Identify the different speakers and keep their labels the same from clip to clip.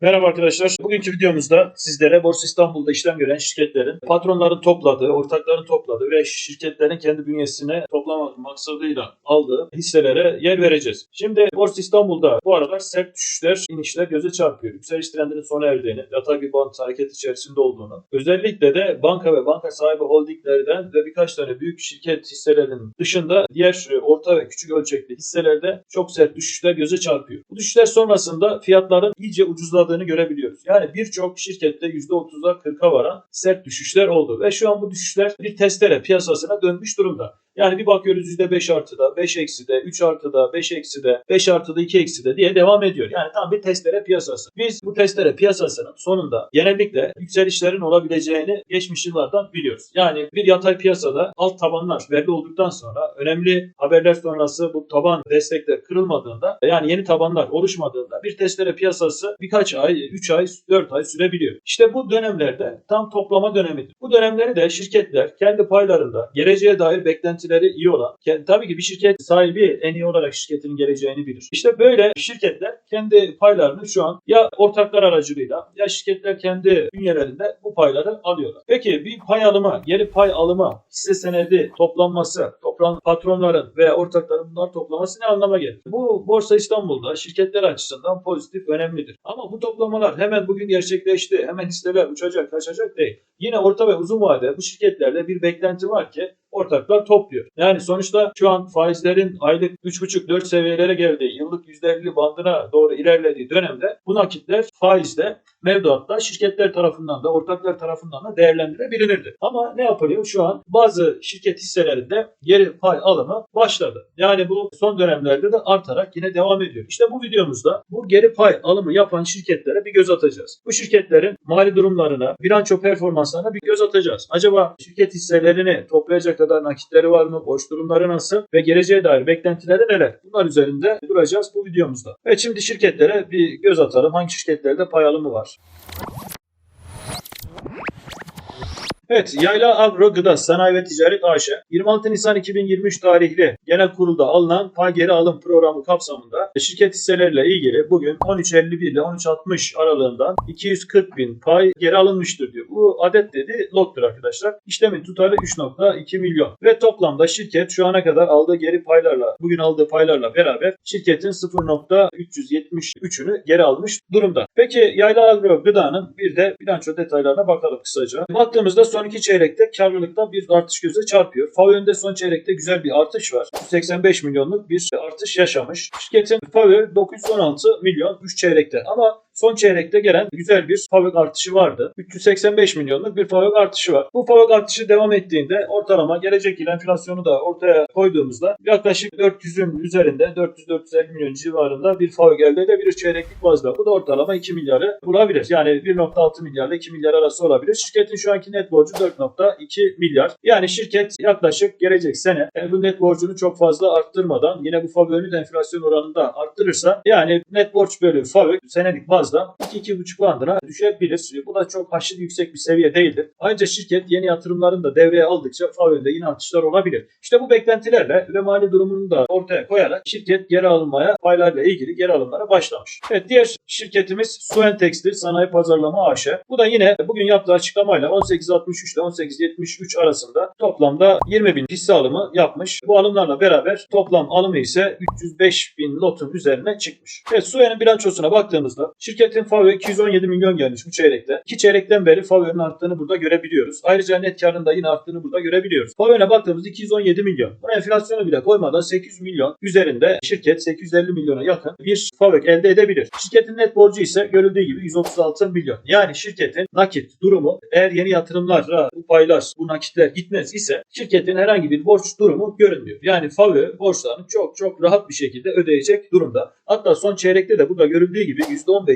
Speaker 1: Merhaba arkadaşlar. Bugünkü videomuzda sizlere Borsa İstanbul'da işlem gören şirketlerin patronların topladığı, ortakların topladığı ve şirketlerin kendi bünyesine toplama maksadıyla aldığı hisselere yer vereceğiz. Şimdi Borsa İstanbul'da bu aralar sert düşüşler, inişler göze çarpıyor. Yükseliş trendinin sona erdiğini, yatay bir band hareket içerisinde olduğunu, özellikle de banka ve banka sahibi holdinglerden ve birkaç tane büyük şirket hisselerinin dışında diğer e, orta ve küçük ölçekli hisselerde çok sert düşüşler göze çarpıyor. Bu düşüşler sonrasında fiyatların iyice ucuzladığını görebiliyoruz. Yani birçok şirkette %30'a 40'a varan sert düşüşler oldu ve şu an bu düşüşler bir testere piyasasına dönmüş durumda. Yani bir bakıyoruz %5 artıda, 5 ekside, 3 artıda, 5 ekside, 5 artıda, 2 ekside diye devam ediyor. Yani tam bir testere piyasası. Biz bu testere piyasasının sonunda genellikle yükselişlerin olabileceğini geçmiş yıllardan biliyoruz. Yani bir yatay piyasada alt tabanlar belli olduktan sonra önemli haberler sonrası bu taban destekler kırılmadığında yani yeni tabanlar oluşmadığında bir testere piyasası birkaç ay, 3 ay, 4 ay sürebiliyor. İşte bu dönemlerde tam toplama dönemidir. Bu dönemleri de şirketler kendi paylarında geleceğe dair beklentileri iyi olan, tabii ki bir şirket sahibi en iyi olarak şirketin geleceğini bilir. İşte böyle şirketler kendi paylarını şu an ya ortaklar aracılığıyla ya şirketler kendi bünyelerinde bu payları alıyorlar. Peki bir pay alımı, geri pay alımı, hisse senedi toplanması, toplan patronların ve ortakların bunlar toplaması ne anlama gelir? Bu Borsa İstanbul'da şirketler açısından pozitif, önemlidir. Ama bu toplamalar hemen bugün gerçekleşti, hemen hisseler uçacak, kaçacak değil. Yine orta ve uzun vadede bu şirketlerde bir beklenti var ki ortaklar topluyor. Yani sonuçta şu an faizlerin aylık 3,5-4 seviyelere geldiği, yıllık %50 bandına doğru ilerlediği dönemde bu nakitler faizle mevduatta şirketler tarafından da ortaklar tarafından da değerlendirebilirdi. Ama ne yapılıyor? Şu an bazı şirket hisselerinde geri pay alımı başladı. Yani bu son dönemlerde de artarak yine devam ediyor. İşte bu videomuzda bu geri pay alımı yapan şirketlere bir göz atacağız. Bu şirketlerin mali durumlarına, bilanço performanslarına bir göz atacağız. Acaba şirket hisselerini toplayacak kadar nakitleri var mı? Boş durumları nasıl? Ve geleceğe dair beklentileri neler? Bunlar üzerinde duracağız bu videomuzda. Evet şimdi şirketlere bir göz atalım. Hangi şirketlerde pay alımı var? much. Evet, Yayla Agro Gıda Sanayi ve Ticaret AŞ 26 Nisan 2023 tarihli genel kurulda alınan pay geri alım programı kapsamında şirket hisseleriyle ilgili bugün 13.51 ile 13.60 aralığından 240 bin pay geri alınmıştır diyor. Bu adet dedi lottur arkadaşlar. İşlemin tutarı 3.2 milyon ve toplamda şirket şu ana kadar aldığı geri paylarla bugün aldığı paylarla beraber şirketin 0.373'ünü geri almış durumda. Peki Yayla Agro Gıda'nın bir de bilanço detaylarına bakalım kısaca. Baktığımızda son iki çeyrekte karlılıkta bir artış göze çarpıyor. FAVÖ'nde son çeyrekte güzel bir artış var. 185 milyonluk bir artış yaşamış. Şirketin FAVÖ 916 milyon 3 çeyrekte ama son çeyrekte gelen güzel bir FAVÖK artışı vardı. 385 milyonluk bir FAVÖK artışı var. Bu FAVÖK artışı devam ettiğinde ortalama gelecek yıl enflasyonu da ortaya koyduğumuzda yaklaşık 400'ün üzerinde 400-450 milyon civarında bir FAVÖK elde edebilir çeyreklik bazda. Bu da ortalama 2 milyarı bulabilir. Yani 1.6 milyarla 2 milyar arası olabilir. Şirketin şu anki net borcu 4.2 milyar. Yani şirket yaklaşık gelecek sene e, bu net borcunu çok fazla arttırmadan yine bu FAVÖK'ünü de enflasyon oranında arttırırsa yani net borç bölü FAVÖK senelik bazda 2-2,5 bandına düşebilir. Bu da çok aşırı yüksek bir seviye değildir. Ayrıca şirket yeni yatırımlarını da devreye aldıkça FAVÖK'de yine artışlar olabilir. İşte bu beklentilerle ve mali durumunu da ortaya koyarak şirket geri alınmaya paylarla ilgili geri alımlara başlamış. Evet diğer şirketimiz Suen Sanayi Pazarlama AŞ. Bu da yine bugün yaptığı açıklamayla 18.63 ile 18.73 arasında toplamda 20 bin hisse alımı yapmış. Bu alımlarla beraber toplam alımı ise 305 bin lotun üzerine çıkmış. Evet Suen'in bilançosuna baktığımızda şirketin FAVÖ 217 milyon gelmiş bu çeyrekte. İki çeyrekten beri FAVÖ'nün arttığını burada görebiliyoruz. Ayrıca net karın da yine arttığını burada görebiliyoruz. FAVÖ'ne baktığımızda 217 milyon. Buna enflasyonu bile koymadan 800 milyon üzerinde şirket 850 milyona yakın bir FAVÖK elde edebilir. Şirketin net borcu ise görüldüğü gibi 136 milyon. Yani şirketin nakit durumu eğer yeni yatırımlarla bu paylar, bu nakitler gitmez ise şirketin herhangi bir borç durumu görünmüyor. Yani FAVÖ borçlarını çok çok rahat bir şekilde ödeyecek durumda. Hatta son çeyrekte de burada görüldüğü gibi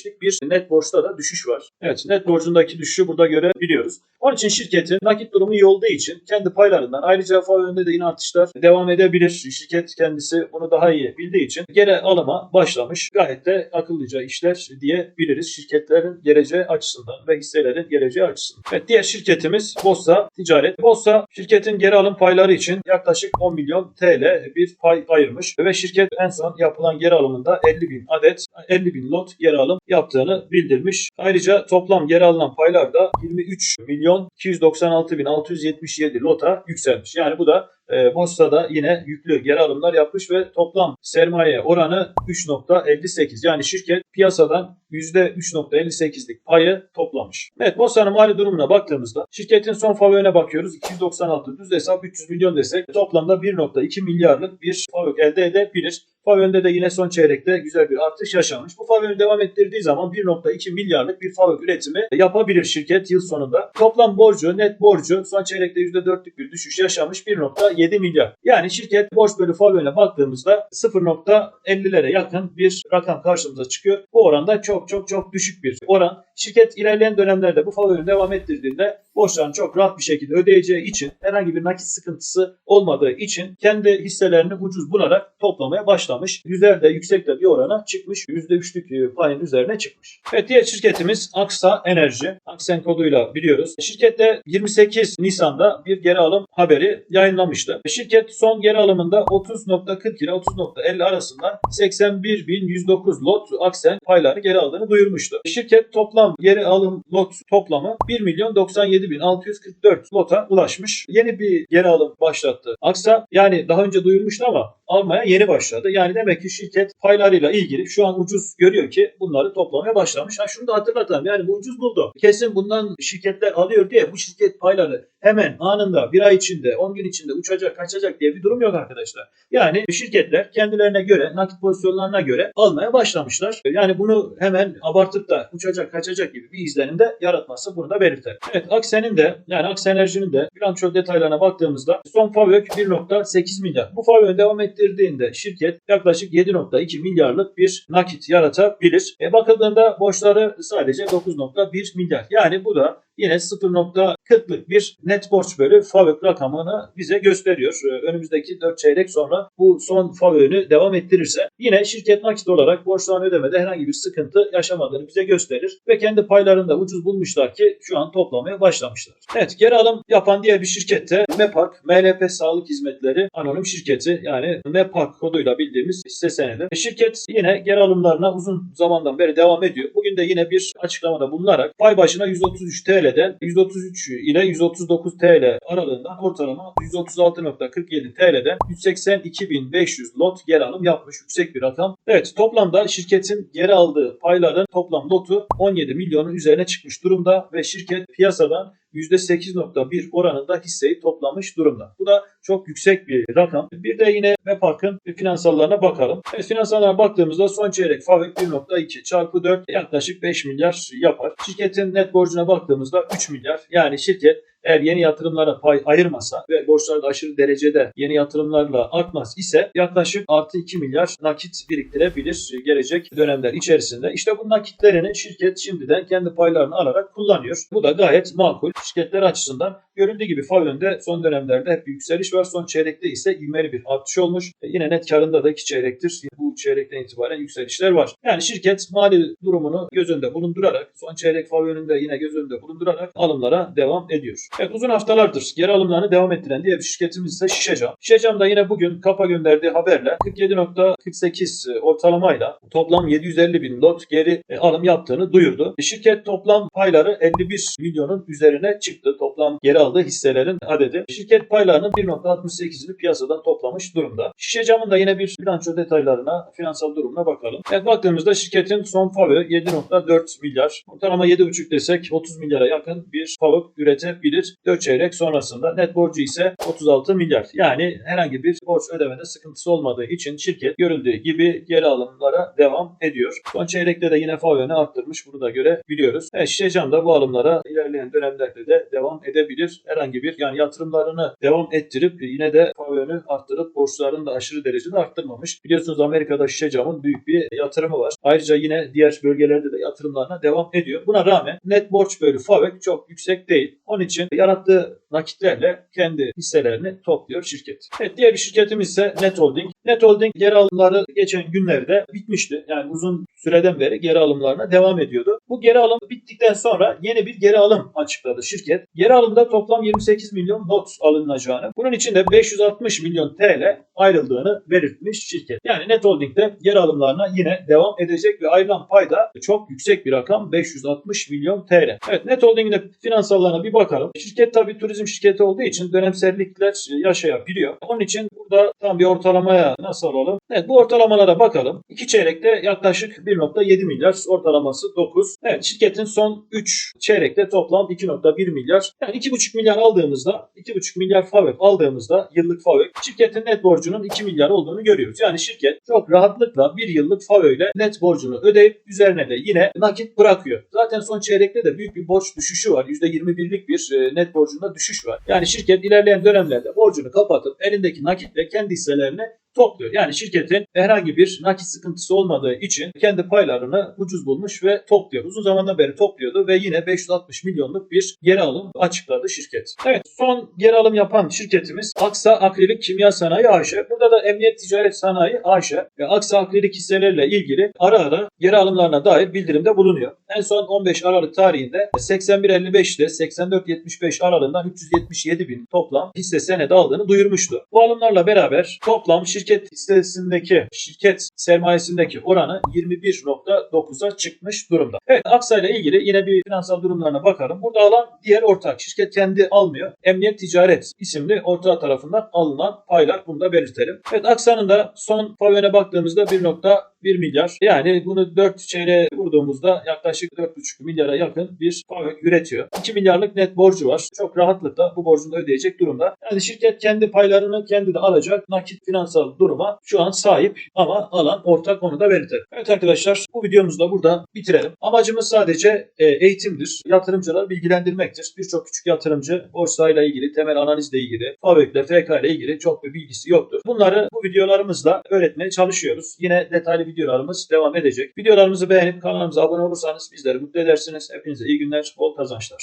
Speaker 1: %15'lik bir net borçta da düşüş var. Evet net borcundaki düşüşü burada görebiliyoruz. Onun için şirketin nakit durumu iyi olduğu için kendi paylarından ayrıca FAVÖ'nde de yine artışlar devam edebilir. Şirket kendisi bunu daha iyi bildiği için geri alıma başlamış. Gayet de akıllıca işler diyebiliriz şirketlerin geleceği açısından ve hisselerin geleceği açısından. Evet diğer şirketimiz Bossa Ticaret. Bossa şirketin geri alım payları için yaklaşık 10 milyon TL bir pay ayırmış ve şirket en son yapılan geri alımında 50 bin adet 50 bin lot geri alım yaptığını bildirmiş. Ayrıca toplam geri alınan paylar da 23 milyon 296 bin 677 lota yükselmiş. Yani bu da e, borsada yine yüklü geri alımlar yapmış ve toplam sermaye oranı 3.58. Yani şirket piyasadan %3.58'lik payı toplamış. Evet borsanın mali durumuna baktığımızda şirketin son FAVÖ'ne bakıyoruz. 296 düz hesap 300 milyon desek toplamda 1.2 milyarlık bir FAVÖ elde edebilir. FAVÖ'nde de yine son çeyrekte güzel bir artış yaşanmış. Bu FAVÖ'nü devam ettirdiği zaman 1.2 milyarlık bir FAVÖ üretimi yapabilir şirket yıl sonunda. Toplam borcu, net borcu son çeyrekte %4'lük bir düşüş yaşamış 1.7 milyar. Yani şirket borç bölü FAVÖ'ne baktığımızda 0.50'lere yakın bir rakam karşımıza çıkıyor. Bu oranda çok çok çok düşük bir oran. Şirket ilerleyen dönemlerde bu FAVÖ'nü devam ettirdiğinde borçlarını çok rahat bir şekilde ödeyeceği için herhangi bir nakit sıkıntısı olmadığı için kendi hisselerini ucuz bularak toplamaya başlamış. Güzel de yüksek de bir orana çıkmış. %3'lük payın üzerine çıkmış. Evet diğer şirketimiz Aksa Enerji. Aksen koduyla biliyoruz. Şirkette 28 Nisan'da bir geri alım haberi yayınlamıştı. Şirket son geri alımında 30.40 ile 30.50 arasında 81.109 lot Aksen paylarını geri aldığını duyurmuştu. Şirket toplam geri alım lot toplamı 1 milyon 97.644 lota ulaşmış. Yeni bir geri alım başlattı. Aksa yani daha önce duyurmuştu ama almaya yeni başladı. Yani demek ki şirket paylarıyla ilgili şu an ucuz görüyor ki bunları toplamaya başlamış. Ha şunu da hatırlatalım yani bu ucuz buldu. Kesin bundan şirketler alıyor diye bu şirket payları hemen anında bir ay içinde 10 gün içinde uçacak kaçacak diye bir durum yok arkadaşlar. Yani şirketler kendilerine göre nakit pozisyonlarına göre almaya başlamışlar. Yani bunu hemen abartıp da uçacak kaçacak gibi bir izlenim de yaratması bunu da belirter. Evet Aksen'in de yani Aksen Enerji'nin de bilanço detaylarına baktığımızda son FAVÖK 1.8 milyar. Bu FAVÖK devam ettirdiğinde şirket yaklaşık 7.2 milyarlık bir nakit yaratabilir. E bakıldığında borçları sadece 9.1 milyar. Yani bu da yine 0.40'lık bir net borç bölü FAVÖK rakamını bize gösteriyor. Ee, Önümüzdeki 4 çeyrek sonra bu son FAVÖK'ünü devam ettirirse yine şirket nakit olarak borçlarını ödemede herhangi bir sıkıntı yaşamadığını bize gösterir ve kendi paylarını da ucuz bulmuşlar ki şu an toplamaya başlamışlar. Evet geri alım yapan diğer bir şirkette MEPAK, MLP Sağlık Hizmetleri Anonim Şirketi yani MEPAK koduyla bildiğimiz hisse senedi. E, Şirket yine geri alımlarına uzun zamandan beri devam ediyor. Bugün de yine bir açıklamada bulunarak pay başına 133 TL'den 133 ile 139 TL aralığından ortalama 136.47 TL'den 182.500 lot geri alım yapmış. Yüksek bir rakam. Evet toplamda şirketin geri aldığı payların toplam lotu 17 milyonun üzerine çıkmış durumda ve şirket piyasadan %8.1 oranında hisseyi toplamış durumda. Bu da çok yüksek bir rakam. Bir de yine MEPAK'ın finansallarına bakalım. Evet, finansallarına baktığımızda son çeyrek FAVÖK 1.2 çarpı 4 yaklaşık 5 milyar yapar. Şirketin net borcuna baktığımızda 3 milyar. Yani şirket eğer yeni yatırımlara pay ayırmasa ve borçlar da aşırı derecede yeni yatırımlarla artmaz ise yaklaşık artı 2 milyar nakit biriktirebilir gelecek dönemler içerisinde. İşte bu nakitlerini şirket şimdiden kendi paylarını alarak kullanıyor. Bu da gayet makul. Şirketler açısından görüldüğü gibi FAVÖN'de son dönemlerde hep bir yükseliş var. Son çeyrekte ise ivmeli bir artış olmuş. E, yine net karında da iki çeyrektir. Bu çeyrekten itibaren yükselişler var. Yani şirket mali durumunu göz önünde bulundurarak son çeyrek FAVÖN'ünde yine göz önünde bulundurarak alımlara devam ediyor. Evet uzun haftalardır geri alımlarını devam ettiren diğer bir şirketimiz ise Şişecam. Şişecam da yine bugün kapa gönderdiği haberle 47.48 ortalamayla toplam 750 bin lot geri e, alım yaptığını duyurdu. E, Şirket toplam payları 51 milyonun üzerine çıktı. Toplam geri aldığı hisselerin adedi. Şirket paylarının 1.68'ini piyasadan toplamış durumda. Şişecam'ın da yine bir bilanço detaylarına, finansal durumuna bakalım. Evet baktığımızda şirketin son FAVÖ 7.4 milyar. Ortalama 7.5 desek 30 milyara yakın bir FAVÖ üretebilir. 4 çeyrek sonrasında net borcu ise 36 milyar. Yani herhangi bir borç ödemede sıkıntısı olmadığı için şirket görüldüğü gibi geri alımlara devam ediyor. Son çeyrekte de yine FAVÖ'nü arttırmış. Bunu da görebiliyoruz. Evet, Şişecam da bu alımlara ilerleyen dönemlerde de devam edebilir. Herhangi bir yani yatırımlarını devam ettirip yine de FAVÖ'nü arttırıp borçlarını da aşırı derecede arttırmamış. Biliyorsunuz Amerika'da Şişecam'ın büyük bir yatırımı var. Ayrıca yine diğer bölgelerde de yatırımlarına devam ediyor. Buna rağmen net borç bölü FAVÖK çok yüksek değil. Onun için yarattığı nakitlerle kendi hisselerini topluyor şirket. Evet diğer bir şirketimiz ise Net Holding. Net Holding geri alımları geçen günlerde bitmişti. Yani uzun süreden beri geri alımlarına devam ediyordu. Bu geri alım bittikten sonra yeni bir geri alım açıkladı şirket. Geri alımda toplam 28 milyon not alınacağını, bunun içinde 560 milyon TL ayrıldığını belirtmiş şirket. Yani Net Holding'de geri alımlarına yine devam edecek ve ayrılan payda çok yüksek bir rakam 560 milyon TL. Evet Net Holding'in de finansallarına bir bakalım. Şirket tabii turizm şirketi olduğu için dönemsellikler yaşayabiliyor. Onun için burada tam bir ortalamaya nasıl alalım? Evet bu ortalamalara bakalım. İki çeyrekte yaklaşık 1.7 milyar ortalaması 9. Evet şirketin son 3 çeyrekte toplam 2.1 milyar. Yani 2.5 milyar aldığımızda 2.5 milyar FAVÖK aldığımızda yıllık FAVÖK şirketin net borcunun 2 milyar olduğunu görüyoruz. Yani şirket çok rahatlıkla bir yıllık FAVÖK ile net borcunu ödeyip üzerine de yine nakit bırakıyor. Zaten son çeyrekte de büyük bir borç düşüşü var. %21'lik bir e, net borcunda düşüş var. Yani şirket ilerleyen dönemlerde borcunu kapatıp elindeki nakitle kendi hisselerini topluyor. Yani şirketin herhangi bir nakit sıkıntısı olmadığı için kendi paylarını ucuz bulmuş ve topluyor. Uzun zamandan beri topluyordu ve yine 560 milyonluk bir geri alım açıkladı şirket. Evet son geri alım yapan şirketimiz Aksa Akrilik Kimya Sanayi AŞ. Burada da Emniyet Ticaret Sanayi AŞ ve Aksa Akrilik hisseleriyle ilgili ara ara geri alımlarına dair bildirimde bulunuyor. En son 15 Aralık tarihinde 81.55 ile 84.75 aralığından 377 bin toplam hisse senedi aldığını duyurmuştu. Bu alımlarla beraber toplam şirket hissesindeki şirket sermayesindeki oranı 21.9'a çıkmış durumda. Evet Aksa ile ilgili yine bir finansal durumlarına bakalım. Burada alan diğer ortak. Şirket kendi almıyor. Emniyet Ticaret isimli ortağı tarafından alınan paylar. Bunu da belirtelim. Evet Aksa'nın da son FAVÖN'e baktığımızda 1.1 milyar. Yani bunu 4 çeyreğe vurduğumuzda yaklaşık 4.5 milyara yakın bir FAVÖK üretiyor. 2 milyarlık net borcu var. Çok rahatlıkla bu borcunu ödeyecek durumda. Yani şirket kendi paylarını kendi de alacak nakit finansal duruma şu an sahip ama alan ortak onu da belirtelim. Evet arkadaşlar bu videomuzu da burada bitirelim. Amacımız sadece e, eğitimdir. Yatırımcıları bilgilendirmektir. Birçok küçük yatırımcı borsayla ilgili, temel analizle ilgili, FAVÖK'le, FK ile ilgili çok bir bilgisi yoktur. Bunları bu videolarımızla öğretmeye çalışıyoruz. Yine detaylı videolarımız devam edecek. Videolarımızı beğenip kanalımıza abone olursanız bizleri mutlu edersiniz. Hepinize iyi günler, bol kazançlar.